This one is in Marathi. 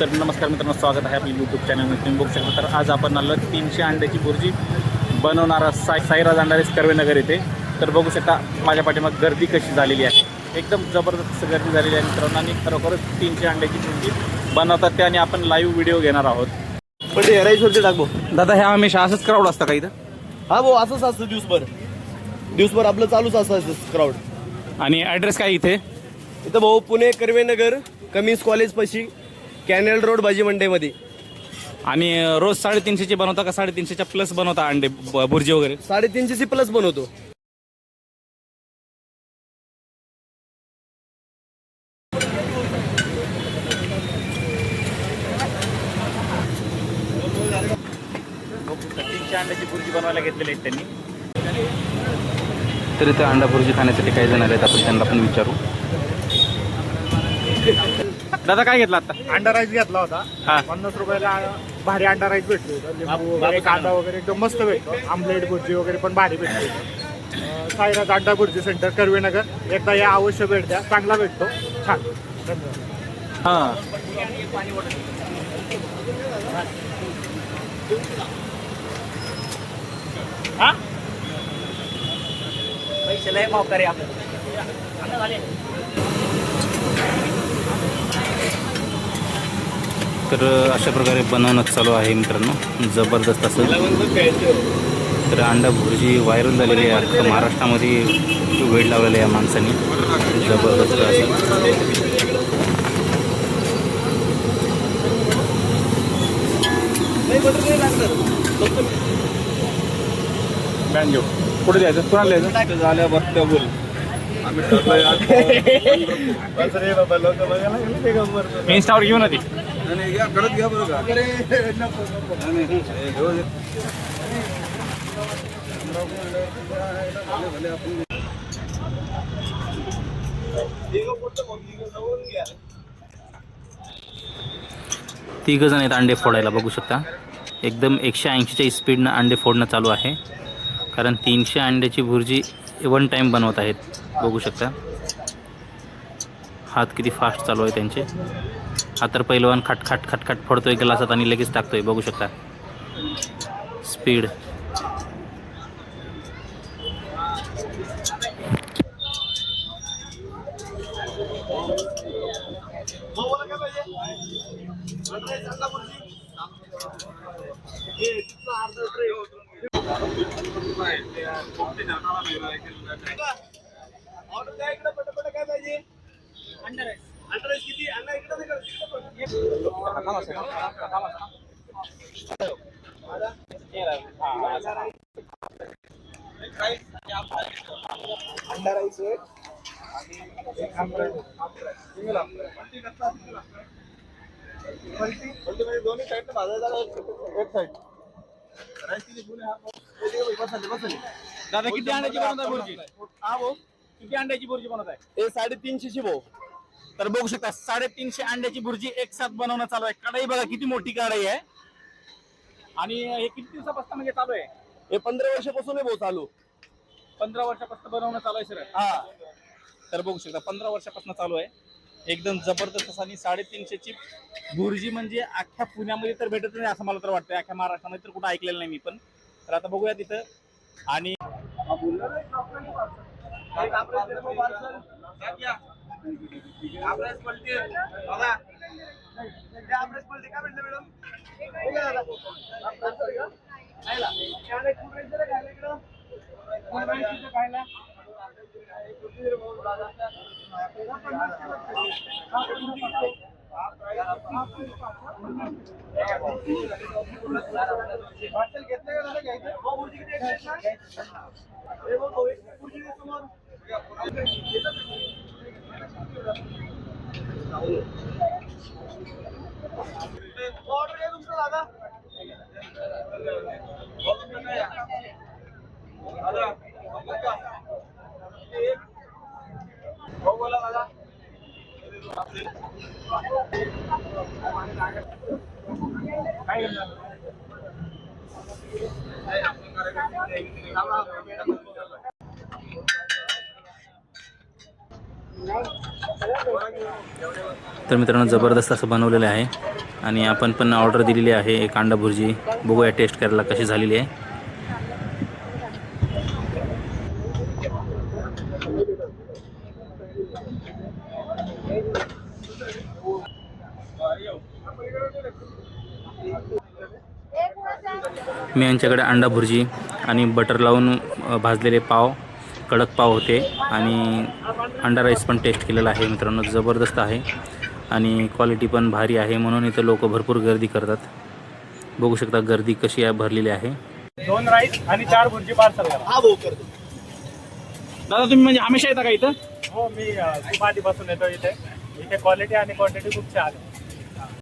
तर नमस्कार मित्रांनो स्वागत आहे आपल्या यूट्यूब चॅनलमध्ये तुम्ही बघू शकता तर आज आपण आलो तीनशे अंड्याची बुर्जी बनवणारा साई साईराज अंडारेस कर्वेनगर येथे. तर बघू शकता माझ्या पाठीमाग गर्दी कशी झालेली आहे. एकदम जबरदस्त गर्दी झालेली आहे मित्रांनो आणि खरोखरच तीनशे अंड्याची बुर्जी बनवतात ते आणि आपण लाईव्ह व्हिडिओ घेणार आहोत. पण ते हेराईश्वरचे टाक भाऊ. दादा ह्या हमेशा असंच क्राऊड असतं का इथं? हा भाऊ असंच असतं दिवसभर. दिवसभर आपलं चालूच असतं क्राऊड आणि ॲड्रेस काय इथे? इथं भाऊ पुणे कर्वेनगर कमिन्स कॉलेज पशी कॅनल रोड भाजी मंडईमध्ये. आणि रोज साडेतीनशेचे बनवता का साडेतीनशेच्या प्लस बनवता अंडे ब- बुर्जी वगैरे? साडेतीनशे सी प्लस बनवतो. तीनशे अंड्याची बुर्जी बनवायला घेतलेली आहेत त्यांनी. तर इथे अंडा बुर्जी खाण्यासाठी काही जण आहेत आपण त्यांना पण विचारू. दादा काय घेतला आता? अंडा राईस घेतला होता. हा. पन्नास रुपयाला भारी अंडा राईस भेटतो. इथं. लिंबू वगैरे कांदा वगैरे एकदम मस्त भेटतो. आमलेट भुर्जी वगैरे पण भारी भेटतो. इथं. अं, साईराज अंडा भुर्जी सेंटर कर्वेनगर एकदा या अवश्य भेट द्या. चांगला भेटतो. छान. धन्यवाद. हां. तर अशा प्रकारे बनवणं चालू आहे मित्रांनो. जबरदस्त असं. तर अंडा भुर्जी व्हायरल झालेली आहे. अख्खं महाराष्ट्रामध्ये वेळ लावलेला आहे या माणसांनी. जबरदस्त अशी कुठे द्यायचं कुणाला द्यायचं झाल्या बघता बोल इन्स्टावर घेऊन ती घ्या तिघ जण आहेत अंडे फोडायला बघू शकता. एकदम एकशे ऐंशीच्या स्पीडनं अंडे फोडणं चालू आहे. कारण तीनशे अंड्याची भुर्जी वन टाईम बनवत आहेत. बघू शकता. हात किती फास्ट चालू आहे त्यांचे. हा तर पैलवान खटखट खटखट फोड़ो ग्लासात आणि लगे टाकतो बगू शकता. स्पीड. काय पाहिजे अंडा राईस एक दोन्ही भाजायला लागलं. एक साईड राईस किती दादा किती अंड्याची बनवत आहे भुर्जी हा भाऊ. किती अंड्याची बनवत आहे हे साडेतीनशेची भाऊ. तर बघू शकता साडेतीनशे अंड्याची भुर्जी एक साथ बनवणं चालू आहे. कढाई बघा किती मोठी कढाई आहे. आणि हे किती दिवसापासून म्हणजे चालू आहे? हे पंधरा वर्षापासून आहे भाऊ चालू. पंधरा वर्षापासून बनवणं चालू आहे सर. हा. तर बघू शकता पंधरा वर्षापासून चालू आहे. एकदम जबरदस्त असा आणि साडेतीनशेची भुर्जी म्हणजे अख्ख्या पुण्यामध्ये तर भेटत नाही असं मला तर वाटतं अख्ख्या महाराष्ट्रामध्ये तर कुठं ऐकलेलं नाही मी पण. तर आता बघूया तिथं. आणि पार्सल घेतलं का दादा घ्यायचं? भाऊ, गुरुजी किती आहेत? घ्यायचं. हे भाऊ, भाऊ, तर मित्रांनो जबरदस्त असं बनवलेलं आहे. आणि आपण पण ऑर्डर दिलेली आहे. एक अंडा भुर्जी. बघूया टेस्ट करायला कशी झालेली आहे. मी यांच्याकडे अंडा भुर्जी आणि बटर लावून भाजलेले पाव कडक पाव होते. आणि अंडा राईस पण टेस्ट केलेला आहे मित्रांनो. जबरदस्त आहे. आणि क्वालिटी पण भारी आहे. म्हणून इथं लोक भरपूर गर्दी करतात. बघू शकता गर्दी कशी आहे भरलेली आहे. दोन राईस आणि चार भुर्जी पार्सल करा. हा भाऊ करतो. दादा तुम्ही म्हणजे हमेशा येता का इथं? हो मी खूप आधीपासून येतो इथे. इथे क्वालिटी आणि क्वांटिटी खूप छान आहे.